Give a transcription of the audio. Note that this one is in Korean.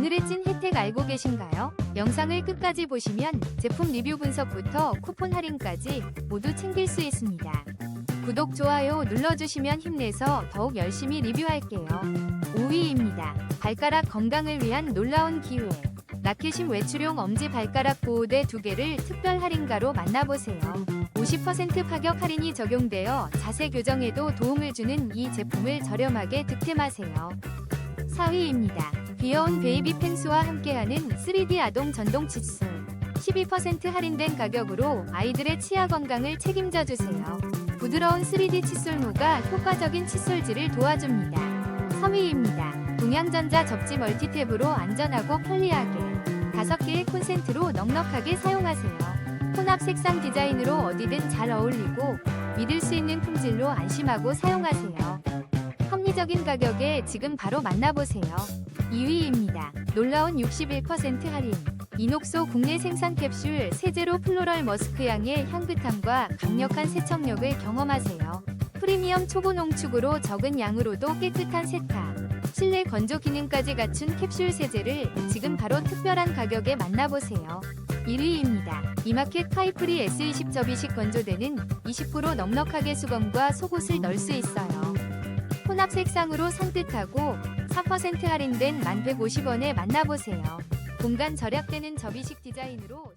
오늘의 찐 혜택 알고 계신가요? 영상을 끝까지 보시면 제품 리뷰 분석부터 쿠폰 할인까지 모두 챙길 수 있습니다. 구독, 좋아요 눌러주시면 힘내서 더욱 열심히 리뷰할게요. 5위입니다. 발가락 건강을 위한 놀라운 기회. 라켓심 외출용 엄지 발가락 보호대 2개를 특별 할인가로 만나보세요. 50% 파격 할인이 적용되어 자세 교정에도 도움을 주는 이 제품을 저렴하게 득템하세요. 4위입니다. 귀여운 베이비 펭수와 함께하는 3D 아동 전동 칫솔. 12% 할인된 가격으로 아이들의 치아 건강을 책임져 주세요. 부드러운 3D 칫솔모가 효과적인 칫솔질을 도와줍니다. 3위입니다. 동양전자 접지 멀티탭으로 안전하고 편리하게 5개의 콘센트로 넉넉하게 사용하세요. 혼합 색상 디자인으로 어디든 잘 어울리고 믿을 수 있는 품질로 안심하고 사용하세요. 합리적인 가격에 지금 바로 만나보세요. 2위입니다. 놀라운 61% 할인. 이녹소 국내 생산 캡슐 세제로 플로럴 머스크 향의 향긋함과 강력한 세척력을 경험하세요. 프리미엄 초고 농축으로 적은 양으로도 깨끗한 세탁. 실내 건조 기능까지 갖춘 캡슐 세제를 지금 바로 특별한 가격에 만나보세요. 1위입니다. 이마켓 파이프리 S20 접이식 건조대는 20% 넉넉하게 수건과 속옷을 넣을 수 있어요. 혼합 색상으로 산뜻하고 4% 할인된 1150원에 만나보세요. 공간 절약되는 접이식 디자인으로